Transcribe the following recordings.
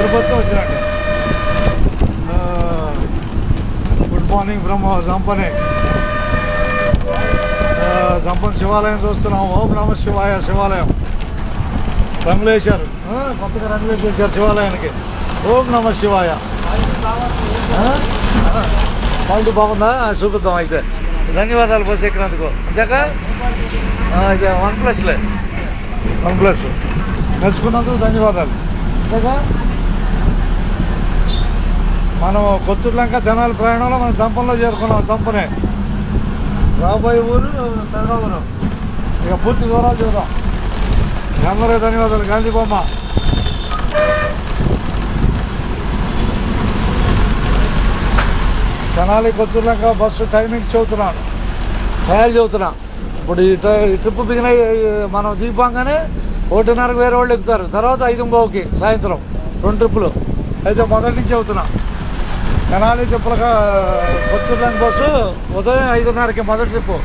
తిరుపతి వచ్చినట్టు. Good morning from Jampani. Jampan Shivalayam చూస్తున్నాం. ఓం నమ శివాయ శివాలయం. రంగులు వేశారు కొత్తగా రంగులు వేసారు శివాలయానికి. ఓం నమ శివాయ. బాగుంది? బాగుందా చూపిద్దాం అయితే. ధన్యవాదాలు బస్ ఎక్కినందుకు. అంతేక ఇక వన్ ప్లస్లే. One plus. మెచ్చుకున్నందుకు ధన్యవాదాలు. అంతేగా మనం కొత్తూరులంక జనాల ప్రయాణంలో మనం దంపంలో చేరుకున్నాం దంపనే. రాబోయే ఊరు తెనాలి ఇక పూర్తి వివరాలు చూద్దాం. అందరూ ధన్యవాదాలు గాంధీ బొమ్మ. తెనాలి కొత్తూరులంక బస్సు టైమింగ్ చెబుతున్నాను తయారు చెబుతున్నా. ఇప్పుడు ఈ ఈ ట్రిప్ బిగిన మనం దీపంగానే ఒకటిన్నరకు వేరే వాళ్ళు ఎక్కుతారు. తర్వాత ఐదు బావుకి సాయంత్రం రెండు ట్రిప్పులు. అయితే మొదటి నుంచి చెబుతున్నా. తెనాలి తిప్పలగా కొత్తూరులంక బస్సు ఉదయం ఐదున్నరకి మొదటి ట్రిప్పు.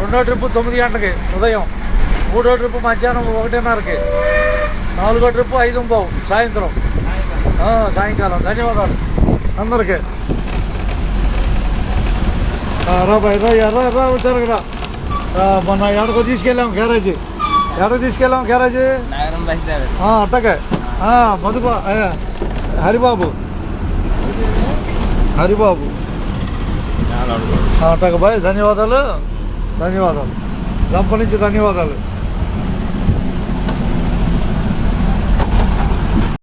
రెండో ట్రిప్పు తొమ్మిది గంటలకి ఉదయం. మూడో ట్రిప్పు మధ్యాహ్నం ఒకటిన్నరకి. నాలుగో ట్రిప్పు ఐదు బావు సాయంత్రం. సాయంకాలం. ధన్యవాదాలు. అందరికీ. రా ఎర్ర ఎర్ర వచ్చారు ఇక్కడ మొన్న ఎడకో తీసుకెళ్ళాం క్యారేజీ ఎడకు తీసుకెళ్ళాం క్యారేజీ నగరం బయలుదేరు ఆ, అట్టకే. మధుబా హరిబాబు. హరిబాబు. బాయ్ ధన్యవాదాలు. ధన్యవాదాలు. రంప నుంచి ధన్యవాదాలు.